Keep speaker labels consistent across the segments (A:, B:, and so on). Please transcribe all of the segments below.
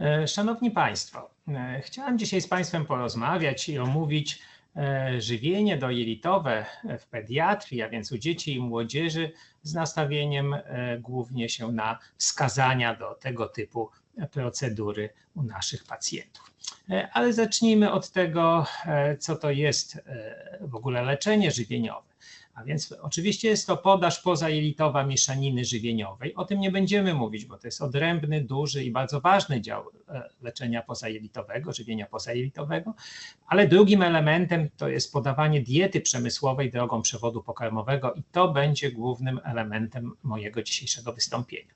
A: E, Szanowni Państwo, e, chciałem dzisiaj z Państwem porozmawiać i omówić e, żywienie dojelitowe w pediatrii, a więc u dzieci i młodzieży, z nastawieniem głównie się na wskazania do tego typu procedury u naszych pacjentów. Ale zacznijmy od tego, co to jest w ogóle leczenie żywieniowe. A więc oczywiście jest to podaż pozajelitowa mieszaniny żywieniowej. O tym nie będziemy mówić, bo to jest odrębny, duży i bardzo ważny dział e, leczenia pozajelitowego, żywienia pozajelitowego, ale drugim elementem to jest podawanie diety przemysłowej drogą przewodu pokarmowego i to będzie głównym elementem mojego dzisiejszego wystąpienia.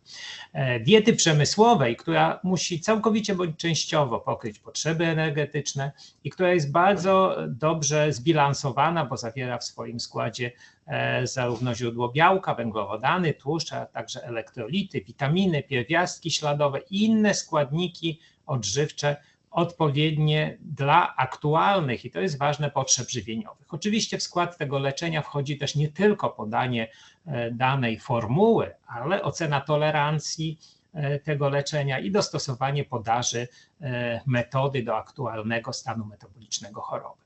A: E, diety przemysłowej, która musi całkowicie bądź częściowo pokryć potrzeby energetyczne i która jest bardzo dobrze zbilansowana, bo zawiera w swoim składzie zarówno źródło białka, węglowodany, tłuszcze, a także elektrolity, witaminy, pierwiastki śladowe i inne składniki odżywcze odpowiednie dla aktualnych, i to jest ważne, potrzeb żywieniowych. Oczywiście w skład tego leczenia wchodzi też nie tylko podanie e, danej formuły, ale ocena tolerancji e, tego leczenia i dostosowanie podaży metody do aktualnego stanu metabolicznego choroby.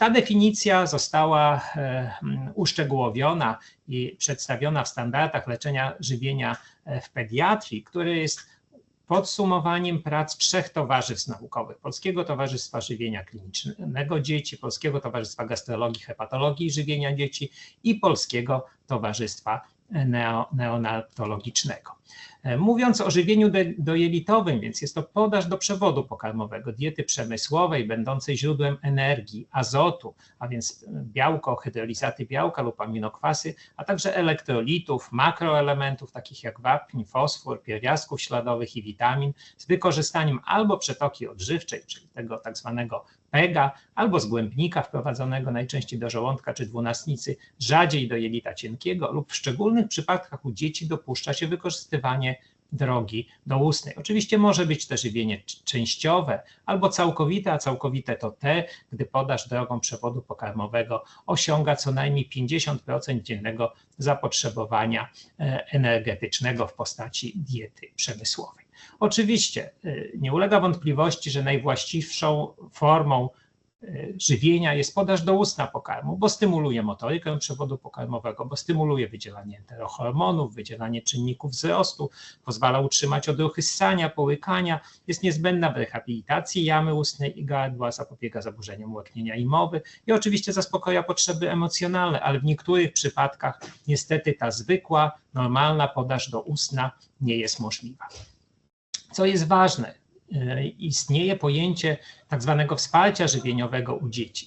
A: Ta definicja została e, uszczegółowiona i przedstawiona w standardach leczenia żywienia e, w pediatrii, który jest podsumowaniem prac trzech towarzystw naukowych: Polskiego Towarzystwa Żywienia Klinicznego Dzieci, Polskiego Towarzystwa Gastrologii, Hepatologii i Żywienia Dzieci i Polskiego Towarzystwa Neonatologicznego. E, mówiąc o żywieniu dojelitowym, więc jest to podaż do przewodu pokarmowego, diety przemysłowej będącej źródłem energii, azotu, a więc białko, hydrolizaty białka lub aminokwasy, a także elektrolitów, makroelementów takich jak wapń, fosfor, pierwiastków śladowych i witamin z wykorzystaniem albo przetoki odżywczej, czyli tego tak zwanego PEGA, albo z głębnika wprowadzonego najczęściej do żołądka czy dwunastnicy, rzadziej do jelita cienkiego lub w szczególnych przypadkach u dzieci dopuszcza się wykorzystywanie drogi doustnej. Oczywiście może być to żywienie częściowe albo całkowite, a całkowite to te, gdy podaż drogą przewodu pokarmowego osiąga co najmniej 50% dziennego zapotrzebowania e, energetycznego w postaci diety przemysłowej. Oczywiście y, nie ulega wątpliwości, że najwłaściwszą formą żywienia jest podaż doustna pokarmu, bo stymuluje motorykę przewodu pokarmowego, bo stymuluje wydzielanie enterohormonów, wydzielanie czynników wzrostu, pozwala utrzymać odruchy ssania, połykania, jest niezbędna w rehabilitacji jamy ustnej i gardła, zapobiega zaburzeniom łeknienia i mowy i oczywiście zaspokaja potrzeby emocjonalne, ale w niektórych przypadkach niestety ta zwykła, normalna podaż doustna nie jest możliwa. Co jest ważne, istnieje pojęcie tak zwanego wsparcia żywieniowego u dzieci.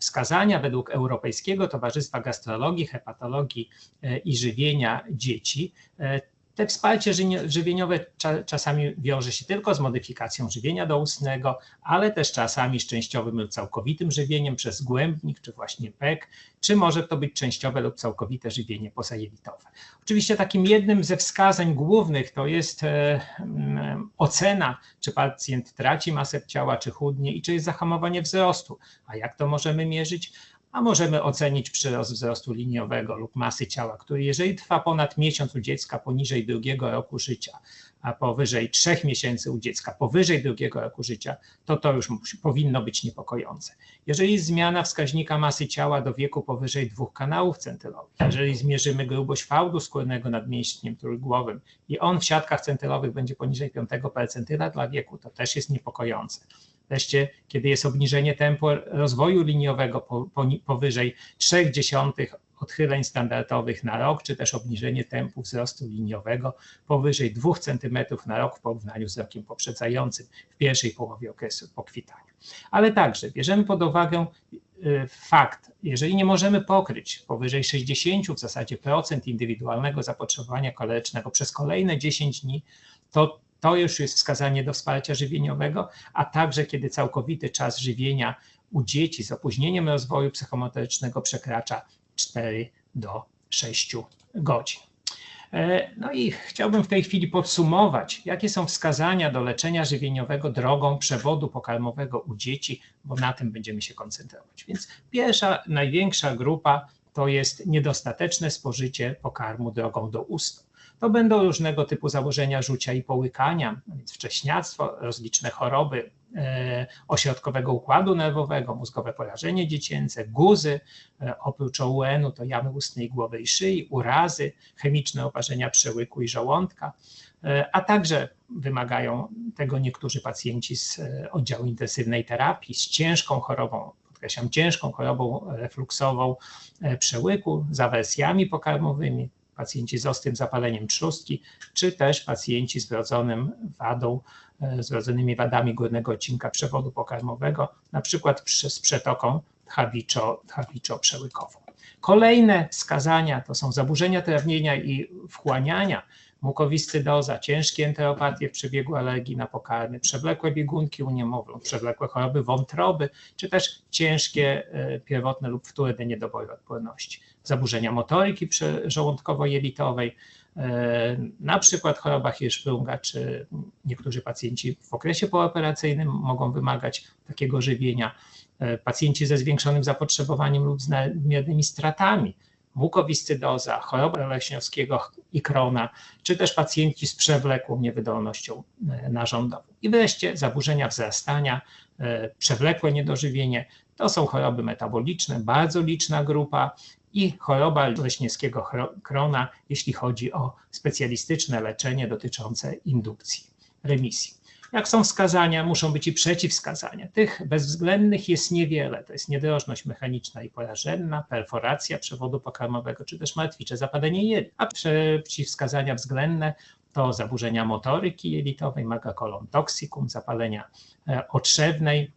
A: Wskazania według Europejskiego Towarzystwa Gastrologii, Hepatologii e, i Żywienia Dzieci e, te wsparcie żywieniowe czasami wiąże się tylko z modyfikacją żywienia doustnego, ale też czasami z częściowym lub całkowitym żywieniem przez głębnik, czy właśnie PEK, czy może to być częściowe lub całkowite żywienie pozajelitowe. Oczywiście takim jednym ze wskazań głównych to jest e, mm, ocena, czy pacjent traci masę ciała, czy chudnie i czy jest zahamowanie wzrostu. A jak to możemy mierzyć? A możemy ocenić przyrost wzrostu liniowego lub masy ciała, który jeżeli trwa ponad miesiąc u dziecka poniżej drugiego roku życia, a powyżej trzech miesięcy u dziecka powyżej drugiego roku życia, to to już powinno być niepokojące. Jeżeli zmiana wskaźnika masy ciała do wieku powyżej dwóch kanałów centylowych, jeżeli zmierzymy grubość fałdu skórnego nad mięśniem trójgłowym i on w siatkach centylowych będzie poniżej 5 percentyla dla wieku, to też jest niepokojące. Wreszcie, kiedy jest obniżenie tempa rozwoju liniowego powyżej 0,3 odchyleń standardowych na rok, czy też obniżenie tempu wzrostu liniowego powyżej 2 cm na rok w porównaniu z rokiem poprzedzającym w pierwszej połowie okresu pokwitania. Ale także bierzemy pod uwagę y, fakt, jeżeli nie możemy pokryć powyżej 60 w zasadzie procent indywidualnego zapotrzebowania kalorycznego przez kolejne 10 dni, to to już jest wskazanie do wsparcia żywieniowego, a także kiedy całkowity czas żywienia u dzieci z opóźnieniem rozwoju psychomotorycznego przekracza 4 do 6 godzin. E, no i chciałbym w tej chwili podsumować, jakie są wskazania do leczenia żywieniowego drogą przewodu pokarmowego u dzieci, bo na tym będziemy się koncentrować. Więc pierwsza, największa grupa to jest niedostateczne spożycie pokarmu drogą do ust. To będą różnego typu zaburzenia rzucia i połykania, więc wcześniactwo, rozliczne choroby e, ośrodkowego układu nerwowego, mózgowe porażenie dziecięce, guzy, e, oprócz OUN-u to jamy ustnej głowy i szyi, urazy, chemiczne oparzenia przełyku i żołądka, e, a także wymagają tego niektórzy pacjenci z oddziału intensywnej terapii, z ciężką chorobą podkreślam, ciężką chorobą refluksową przełyku, z awersjami pokarmowymi, pacjenci z ostrym zapaleniem trzustki, czy też pacjenci z wrodzonym wadą, e, z wrodzonymi wadami górnego odcinka przewodu pokarmowego, na przykład z przetoką tchawiczo-przełykową. Kolejne wskazania to są zaburzenia trawnienia i wchłaniania, mukowiscydoza, ciężkie enteropatie w przebiegu alergii na pokarmy, przewlekłe biegunki u niemowląt, przewlekłe choroby wątroby, czy też ciężkie e, pierwotne lub wtórne niedobory odporności. Zaburzenia motoryki żołądkowo-jelitowej, e, na przykład choroba Hirschsprunga, czy niektórzy pacjenci w okresie pooperacyjnym mogą wymagać takiego żywienia. E, pacjenci ze zwiększonym zapotrzebowaniem lub z nadmiernymi stratami mukowiscydoza, choroba leśniowskiego i krona, czy też pacjenci z przewlekłą niewydolnością e, narządową. I wreszcie zaburzenia wzrastania, przewlekłe niedożywienie, to są choroby metaboliczne, bardzo liczna grupa i choroba leśniewskiego krona, jeśli chodzi o specjalistyczne leczenie dotyczące indukcji remisji. Jak są wskazania, muszą być i przeciwwskazania. Tych bezwzględnych jest niewiele. To jest niedrożność mechaniczna i porażenna, perforacja przewodu pokarmowego, czy też martwicze zapalenie jelit. A przeciwwskazania względne to zaburzenia motoryki jelitowej, magakolon toxicum, zapalenia e, otrzewnej,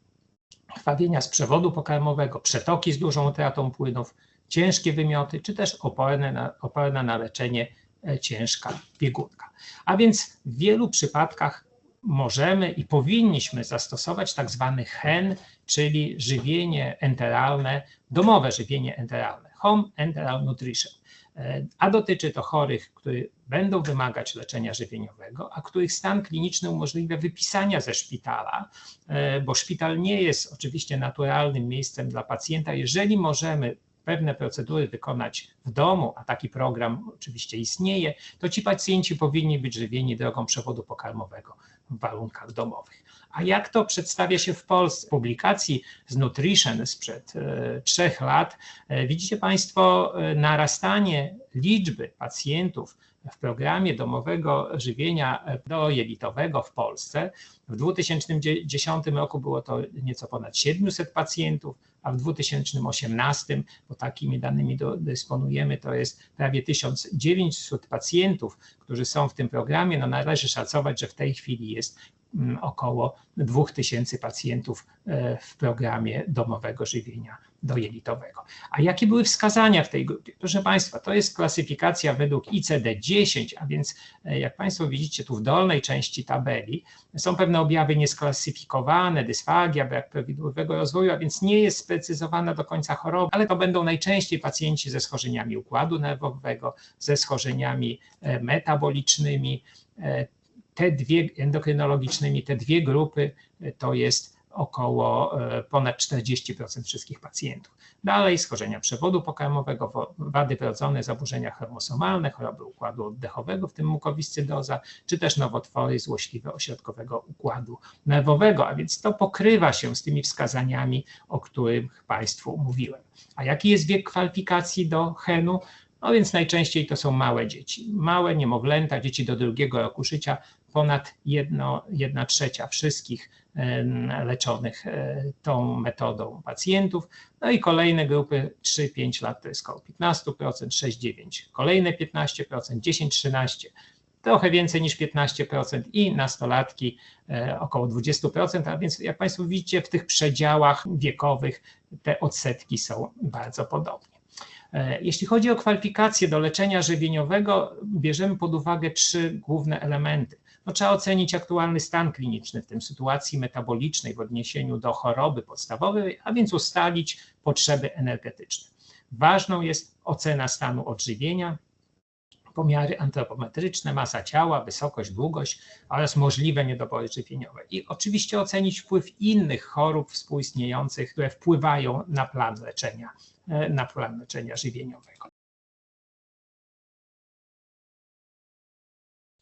A: krwawienia z przewodu pokarmowego, przetoki z dużą utratą płynów, ciężkie wymioty, czy też oporne na, oporna na leczenie e, ciężka biegunka. A więc w wielu przypadkach możemy i powinniśmy zastosować tak zwany HEN, czyli żywienie enteralne, domowe żywienie enteralne, Home Enteral Nutrition. E, a dotyczy to chorych, którzy będą wymagać leczenia żywieniowego, a których stan kliniczny umożliwia wypisania ze szpitala, e, bo szpital nie jest oczywiście naturalnym miejscem dla pacjenta. Jeżeli możemy pewne procedury wykonać w domu, a taki program oczywiście istnieje, to ci pacjenci powinni być żywieni drogą przewodu pokarmowego w warunkach domowych. A jak to przedstawia się w Polsce? W publikacji z Nutrition sprzed e, trzech lat e, widzicie Państwo e, narastanie liczby pacjentów w programie domowego żywienia dojelitowego w Polsce. W 2010 roku było to nieco ponad 700 pacjentów, a w 2018, bo takimi danymi dysponujemy, to jest prawie 1900 pacjentów, którzy są w tym programie. No należy szacować, że w tej chwili jest około 2000 pacjentów e, w programie domowego żywienia dojelitowego. A jakie były wskazania w tej grupie? Proszę Państwa, to jest klasyfikacja według ICD-10, a więc e, jak Państwo widzicie tu w dolnej części tabeli, są pewne objawy niesklasyfikowane, dysfagia, brak prawidłowego rozwoju, a więc nie jest sprecyzowana do końca choroba, ale to będą najczęściej pacjenci ze schorzeniami układu nerwowego, ze schorzeniami e, metabolicznymi, te dwie endokrynologicznymi, te dwie grupy to jest około e, ponad 40% wszystkich pacjentów. Dalej schorzenia przewodu pokarmowego, wady wrodzone, zaburzenia chromosomalne, choroby układu oddechowego, w tym mukowiscydoza, czy też nowotwory złośliwe ośrodkowego układu nerwowego, a więc to pokrywa się z tymi wskazaniami, o których Państwu mówiłem. A jaki jest wiek kwalifikacji do chenu? No więc najczęściej to są małe dzieci, małe niemowlęta, dzieci do drugiego roku życia, ponad jedno, jedna trzecia wszystkich leczonych e, tą metodą pacjentów. No i kolejne grupy 3-5 lat to jest około 15%, 6-9 kolejne 15%, 10-13 trochę więcej niż 15% i nastolatki e, około 20%, a więc jak Państwo widzicie w tych przedziałach wiekowych te odsetki są bardzo podobne. E, jeśli chodzi o kwalifikacje do leczenia żywieniowego, bierzemy pod uwagę trzy główne elementy. No, trzeba ocenić aktualny stan kliniczny, w tym sytuacji metabolicznej w odniesieniu do choroby podstawowej, a więc ustalić potrzeby energetyczne. Ważną jest ocena stanu odżywienia, pomiary antropometryczne, masa ciała, wysokość, długość oraz możliwe niedobory żywieniowe. I oczywiście ocenić wpływ innych chorób współistniejących, które wpływają na plan leczenia, e, na plan leczenia żywieniowego.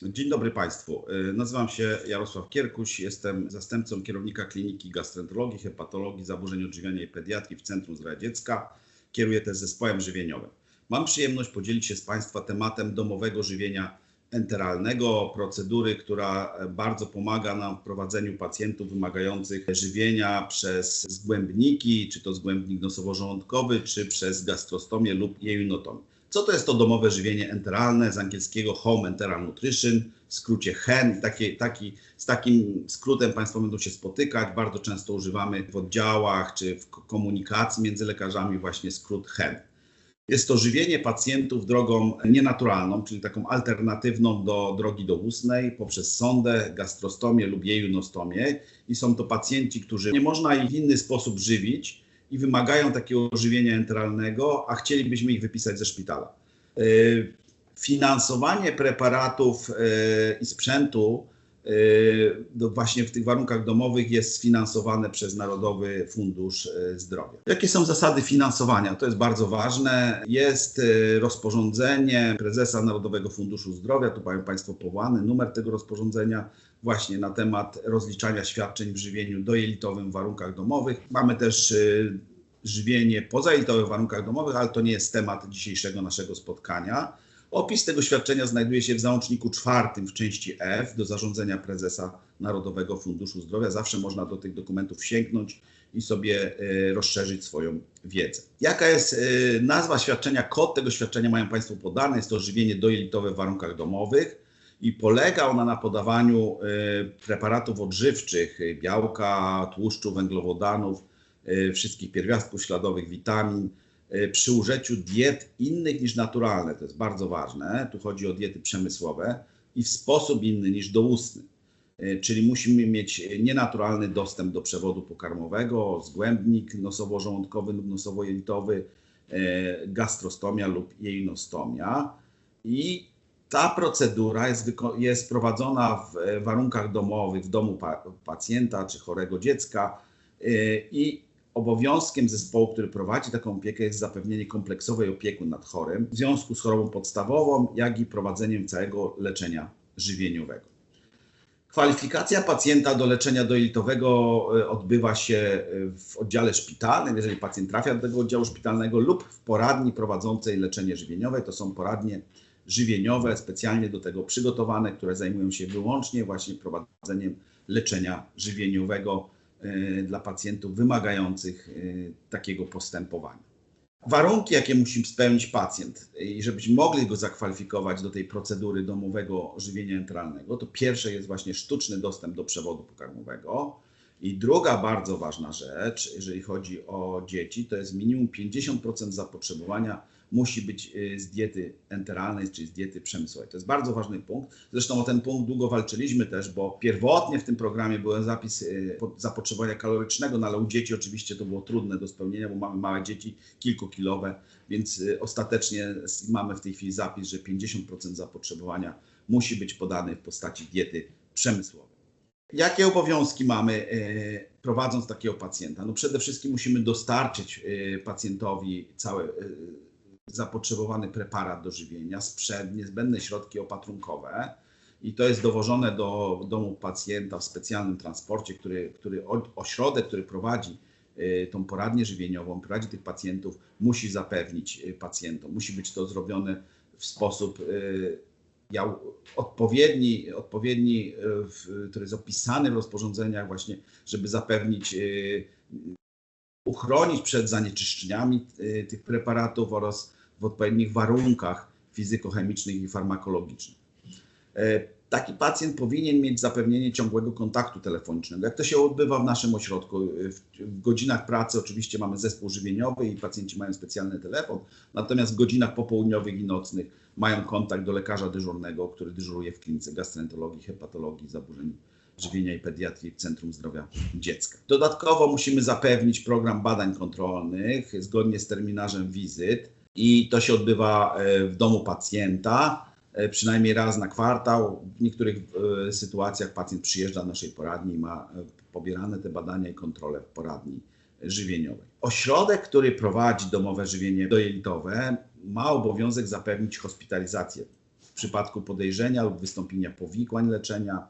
B: Dzień dobry Państwu. Y, Nazywam się Jarosław Kierkuś, jestem zastępcą kierownika Kliniki Gastroenterologii, Hepatologii, Zaburzeń Odżywiania i Pediatrii w Centrum Zdrowia Dziecka. Kieruję też zespołem żywieniowym. Mam przyjemność podzielić się z Państwa tematem domowego żywienia enteralnego, procedury, która bardzo pomaga nam w prowadzeniu pacjentów wymagających żywienia przez zgłębniki, czy to zgłębnik nosowo-żołądkowy, czy przez gastrostomię lub jejunotomię. Co to jest to domowe żywienie enteralne z angielskiego Home Enteral Nutrition, w skrócie HEN. Taki, taki, z takim skrótem Państwo będą się spotykać. Bardzo często używamy w oddziałach czy w komunikacji między lekarzami właśnie skrót HEN. Jest to żywienie pacjentów drogą nienaturalną, czyli taką alternatywną do drogi doustnej poprzez sondę, gastrostomię lub jejunostomię. I są to pacjenci, którzy nie można ich w inny sposób żywić, i wymagają takiego żywienia enteralnego, a chcielibyśmy ich wypisać ze szpitala. Y, finansowanie preparatów y, i sprzętu y, właśnie w tych warunkach domowych jest sfinansowane przez Narodowy Fundusz Zdrowia. Jakie są zasady finansowania? To jest bardzo ważne. Jest rozporządzenie prezesa Narodowego Funduszu Zdrowia, tu mają Państwo powołany numer tego rozporządzenia właśnie na temat rozliczania świadczeń w żywieniu dojelitowym w warunkach domowych. Mamy też żywienie pozajelitowe w warunkach domowych, ale to nie jest temat dzisiejszego naszego spotkania. Opis tego świadczenia znajduje się w załączniku czwartym w części F do zarządzenia prezesa Narodowego Funduszu Zdrowia. Zawsze można do tych dokumentów sięgnąć i sobie e, rozszerzyć swoją wiedzę. Jaka jest e, nazwa świadczenia? Kod tego świadczenia mają Państwo podane. Jest to żywienie dojelitowe w warunkach domowych i polega ona na podawaniu e, preparatów odżywczych, białka, tłuszczu, węglowodanów, wszystkich pierwiastków śladowych, witamin, przy użyciu diet innych niż naturalne. To jest bardzo ważne. Tu chodzi o diety przemysłowe i w sposób inny niż doustny. E, czyli musimy mieć nienaturalny dostęp do przewodu pokarmowego, zgłębnik nosowo-żołądkowy lub nosowo-jelitowy, gastrostomia lub jejnostomia. I ta procedura jest, jest prowadzona w warunkach domowych, w domu pa pacjenta czy chorego dziecka i Obowiązkiem zespołu, który prowadzi taką opiekę, jest zapewnienie kompleksowej opieki nad chorym w związku z chorobą podstawową, jak i prowadzeniem całego leczenia żywieniowego. Kwalifikacja pacjenta do leczenia dojelitowego e, odbywa się e, w oddziale szpitalnym, jeżeli pacjent trafia do tego oddziału szpitalnego lub w poradni prowadzącej leczenie żywieniowe. To są poradnie żywieniowe specjalnie do tego przygotowane, które zajmują się wyłącznie właśnie prowadzeniem leczenia żywieniowego dla pacjentów wymagających e, takiego postępowania. Warunki, jakie musi spełnić pacjent i żebyśmy mogli go zakwalifikować do tej procedury domowego żywienia enteralnego, to pierwsze jest właśnie sztuczny dostęp do przewodu pokarmowego. I druga bardzo ważna rzecz, jeżeli chodzi o dzieci, to jest minimum 50% zapotrzebowania musi być y, z diety enteralnej, czyli z diety przemysłowej. To jest bardzo ważny punkt. Zresztą o ten punkt długo walczyliśmy też, bo pierwotnie w tym programie był zapis y, zapotrzebowania kalorycznego, no ale u dzieci oczywiście to było trudne do spełnienia, bo mamy małe dzieci, kilkukilowe, więc y, ostatecznie mamy w tej chwili zapis, że 50% zapotrzebowania musi być podane w postaci diety przemysłowej. Jakie obowiązki mamy prowadząc takiego pacjenta? No przede wszystkim musimy dostarczyć pacjentowi całe zapotrzebowany preparat do żywienia, sprzęt, niezbędne środki opatrunkowe i to jest dowożone do domu pacjenta w specjalnym transporcie, który, który ośrodek, który prowadzi y, tą poradnię żywieniową, prowadzi tych pacjentów, musi zapewnić y, pacjentom. Musi być to zrobione w sposób y, odpowiedni, odpowiedni który jest opisany w rozporządzeniach właśnie, żeby zapewnić uchronić przed zanieczyszczeniami tych preparatów oraz w odpowiednich warunkach fizykochemicznych i farmakologicznych. E, taki pacjent powinien mieć zapewnienie ciągłego kontaktu telefonicznego. Jak to się odbywa w naszym ośrodku? W godzinach pracy oczywiście mamy zespół żywieniowy i pacjenci mają specjalny telefon, natomiast w godzinach popołudniowych i nocnych mają kontakt do lekarza dyżurnego, który dyżuruje w klinice gastroenterologii, hepatologii, zaburzeń żywienia i pediatrii w Centrum Zdrowia Dziecka. Dodatkowo musimy zapewnić program badań kontrolnych zgodnie z terminarzem wizyt i to się odbywa e, w domu pacjenta e, przynajmniej raz na kwartał. W niektórych e, sytuacjach pacjent przyjeżdża do naszej poradni i ma pobierane te badania i kontrole w poradni żywieniowej. Ośrodek, który prowadzi domowe żywienie dojelitowe, ma obowiązek zapewnić hospitalizację w przypadku podejrzenia lub wystąpienia powikłań leczenia,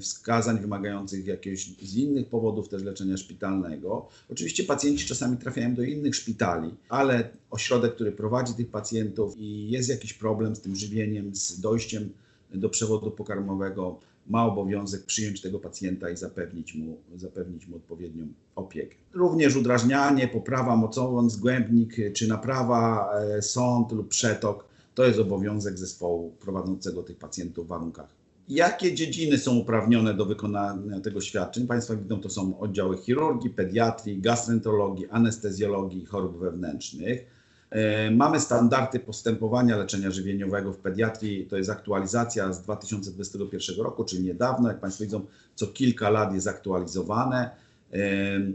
B: wskazań wymagających jakiegoś z innych powodów też leczenia szpitalnego. Oczywiście pacjenci czasami trafiają do innych szpitali, ale ośrodek, który prowadzi tych pacjentów i jest jakiś problem z tym żywieniem, z dojściem do przewodu pokarmowego, ma obowiązek przyjąć tego pacjenta i zapewnić mu, zapewnić mu odpowiednią opiekę. Również udrażnianie, poprawa mocowa, zgłębnik czy naprawa e, sąd lub przetok to jest obowiązek zespołu prowadzącego tych pacjentów w warunkach. Jakie dziedziny są uprawnione do wykonania tego świadczeń? Państwo widzą, to są oddziały chirurgii, pediatrii, gastroenterologii, anestezjologii i chorób wewnętrznych. E, mamy standardy postępowania leczenia żywieniowego w pediatrii. To jest aktualizacja z 2021 roku, czyli niedawno. Jak Państwo widzą, co kilka lat jest aktualizowane. E,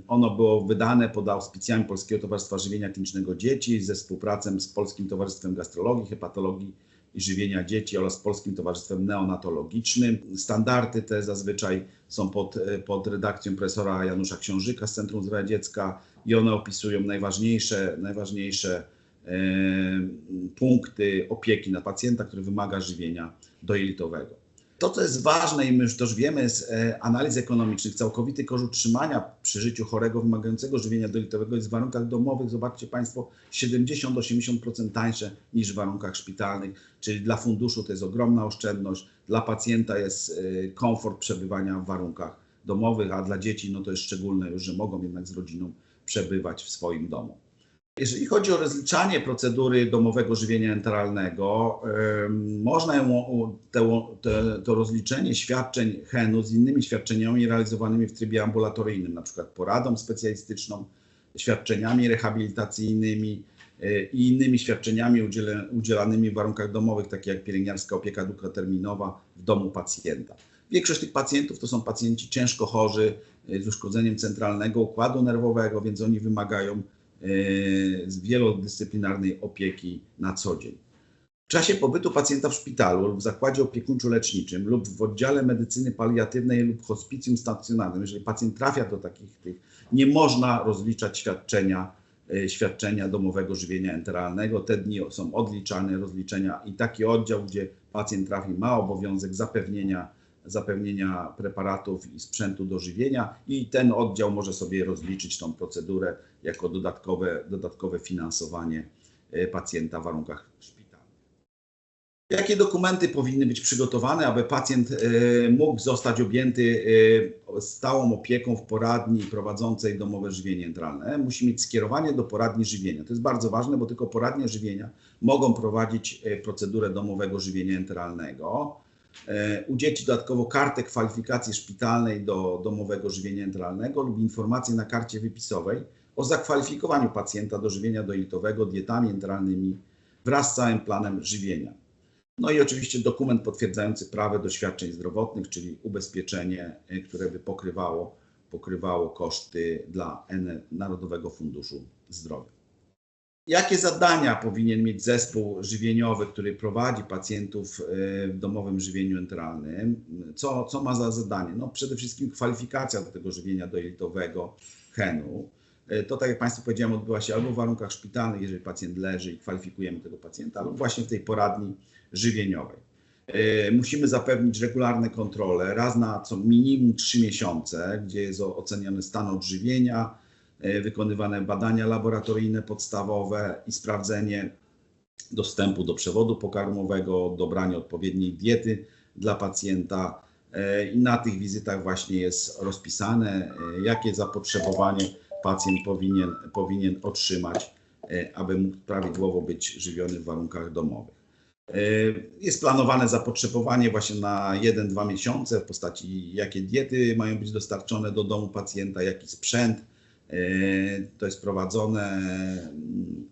B: ono było wydane pod auspicjami Polskiego Towarzystwa Żywienia Klinicznego Dzieci ze współpracą z Polskim Towarzystwem Gastrologii, Hepatologii i Żywienia Dzieci oraz Polskim Towarzystwem Neonatologicznym. Standardy te zazwyczaj są pod, pod redakcją profesora Janusza Książyka z Centrum Zdrowia Dziecka i one opisują najważniejsze, najważniejsze punkty opieki na pacjenta, który wymaga żywienia dojelitowego. To, co jest ważne i my już też wiemy z e, analiz ekonomicznych, całkowity koszt utrzymania przy życiu chorego wymagającego żywienia dojelitowego jest w warunkach domowych, zobaczcie Państwo, 70-80% tańsze niż w warunkach szpitalnych, czyli dla funduszu to jest ogromna oszczędność, dla pacjenta jest e, komfort przebywania w warunkach domowych, a dla dzieci no to jest szczególne już, że mogą jednak z rodziną przebywać w swoim domu. Jeżeli chodzi o rozliczanie procedury domowego żywienia enteralnego, można ją, te, te, to rozliczenie świadczeń HEN-u z innymi świadczeniami realizowanymi w trybie ambulatoryjnym, na przykład poradą specjalistyczną, świadczeniami rehabilitacyjnymi e, i innymi świadczeniami udzielanymi w warunkach domowych, takie jak pielęgniarska opieka długoterminowa w domu pacjenta. Większość tych pacjentów to są pacjenci ciężko chorzy e, z uszkodzeniem centralnego układu nerwowego, więc oni wymagają z wielodyscyplinarnej opieki na co dzień. W czasie pobytu pacjenta w szpitalu lub w zakładzie opiekuńczo-leczniczym lub w oddziale medycyny paliatywnej lub hospicjum stacjonarnym, jeżeli pacjent trafia do takich tych, nie można rozliczać świadczenia, e, świadczenia domowego żywienia enteralnego. Te dni są odliczane, rozliczenia i taki oddział, gdzie pacjent trafi, ma obowiązek zapewnienia zapewnienia preparatów i sprzętu do żywienia i ten oddział może sobie rozliczyć tą procedurę jako dodatkowe, dodatkowe finansowanie e, pacjenta w warunkach szpitalnych. Jakie dokumenty powinny być przygotowane, aby pacjent e, mógł zostać objęty e, stałą opieką w poradni prowadzącej domowe żywienie entralne? Musi mieć skierowanie do poradni żywienia. To jest bardzo ważne, bo tylko poradnie żywienia mogą prowadzić procedurę domowego żywienia enteralnego. E, u dzieci dodatkowo kartę kwalifikacji szpitalnej do domowego żywienia enteralnego lub informację na karcie wypisowej o zakwalifikowaniu pacjenta do żywienia dojelitowego dietami enteralnymi wraz z całym planem żywienia. No i oczywiście dokument potwierdzający prawo do świadczeń zdrowotnych, czyli ubezpieczenie, e, które by pokrywało, pokrywało koszty dla Narodowego Funduszu Zdrowia. Jakie zadania powinien mieć zespół żywieniowy, który prowadzi pacjentów e, w domowym żywieniu enteralnym? Co, co ma za zadanie? No przede wszystkim kwalifikacja do tego żywienia dojelitowego HEN-u. E, to, tak jak Państwu powiedziałem, odbywa się albo w warunkach szpitalnych, jeżeli pacjent leży i kwalifikujemy tego pacjenta, albo właśnie w tej poradni żywieniowej. E, musimy zapewnić regularne kontrole, raz na co minimum 3 miesiące, gdzie jest oceniany stan odżywienia, wykonywane badania laboratoryjne podstawowe i sprawdzenie dostępu do przewodu pokarmowego, dobranie odpowiedniej diety dla pacjenta. E, I na tych wizytach właśnie jest rozpisane, e, jakie zapotrzebowanie pacjent powinien, powinien otrzymać, aby mógł prawidłowo być żywiony w warunkach domowych. Jest planowane zapotrzebowanie właśnie na 1-2 miesiące w postaci jakie diety mają być dostarczone do domu pacjenta, jaki sprzęt, E, to jest prowadzone, mm,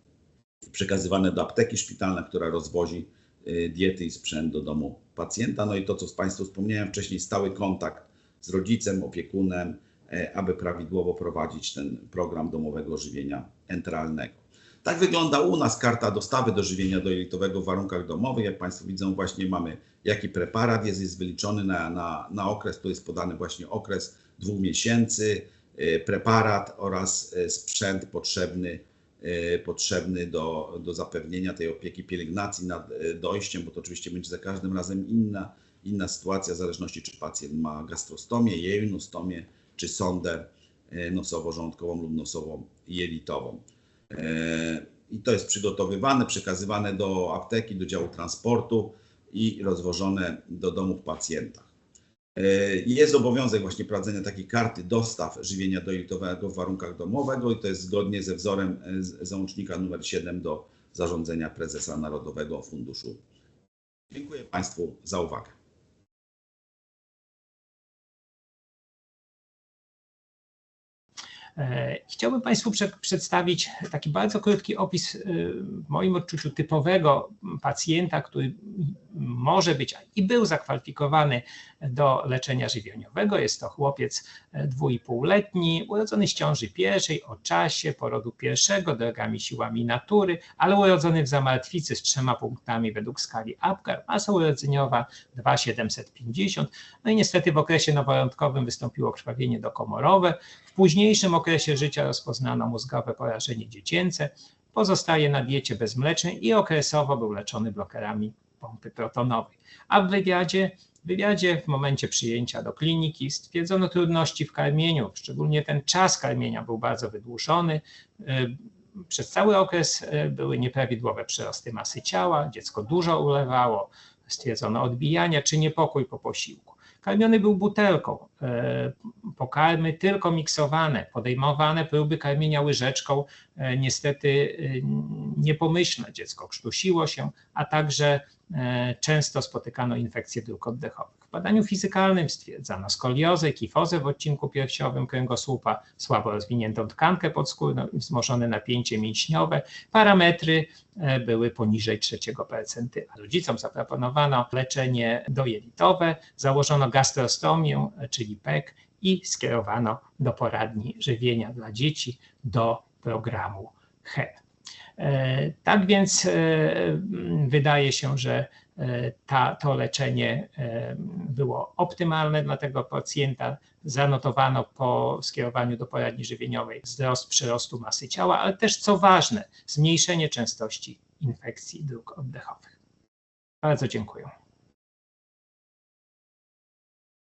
B: przekazywane do apteki szpitalnej, która rozwozi e, diety i sprzęt do domu pacjenta. No i to, co z Państwu wspomniałem wcześniej, stały kontakt z rodzicem, opiekunem, e, aby prawidłowo prowadzić ten program domowego żywienia enteralnego. Tak wygląda u nas karta dostawy do żywienia dojelitowego w warunkach domowych. Jak Państwo widzą, właśnie mamy jaki preparat jest, jest wyliczony na, na, na okres, tu jest podany właśnie okres dwóch miesięcy, preparat oraz y, sprzęt potrzebny potrzebny do, do zapewnienia tej opieki pielęgnacji nad dojściem, bo to oczywiście będzie za każdym razem inna, inna sytuacja w zależności czy pacjent ma gastrostomię, jejnostomię czy sondę nosowo-żołądkową lub nosowo-jelitową. I to jest przygotowywane, przekazywane do apteki, do działu transportu i rozwożone do domów pacjenta. Jest obowiązek właśnie prowadzenia takiej karty dostaw żywienia dojelitowego w warunkach domowego i to jest zgodnie ze wzorem załącznika numer 7 do zarządzenia prezesa Narodowego Funduszu. Dziękuję Państwu za uwagę.
A: Chciałbym Państwu przedstawić taki bardzo krótki opis w moim odczuciu typowego pacjenta, który może być i był zakwalifikowany do leczenia żywieniowego. Jest to chłopiec dwójpółletni, urodzony z ciąży pierwszej, o czasie porodu pierwszego, drogami siłami natury, ale urodzony w zamartwicy z trzema punktami według skali Apgar, masa urodzeniowa 2,750. No i niestety w okresie noworodkowym wystąpiło krwawienie dokomorowe. W późniejszym okresie życia rozpoznano mózgowe porażenie dziecięce. Pozostaje na diecie bezmlecznej i okresowo był leczony blokerami pompy protonowej. A w wywiadzie, w wywiadzie w momencie przyjęcia do kliniki stwierdzono trudności w karmieniu, szczególnie ten czas karmienia był bardzo wydłużony. Przez cały okres były nieprawidłowe przyrosty masy ciała, dziecko dużo ulewało, stwierdzono odbijania czy niepokój po posiłku. Karmiony był butelką, pokarmy tylko miksowane, podejmowane próby karmienia łyżeczką, niestety niepomyślne, dziecko krztusiło się, a także często spotykano infekcje dróg oddechowych. W badaniu fizykalnym stwierdzano skoliozę, kifozę w odcinku piersiowym kręgosłupa, słabo rozwiniętą tkankę podskórną i wzmożone napięcie mięśniowe. Parametry były poniżej trzeciego percentyla. Rodzicom zaproponowano leczenie dojelitowe, założono gastrostomię, czyli PEK i skierowano do poradni żywienia dla dzieci do programu HEP. Tak więc wydaje się, że ta, to leczenie było optymalne dla tego pacjenta. Zanotowano po skierowaniu do poradni żywieniowej wzrost przyrostu masy ciała, ale też co ważne, zmniejszenie częstości infekcji dróg oddechowych. Bardzo dziękuję.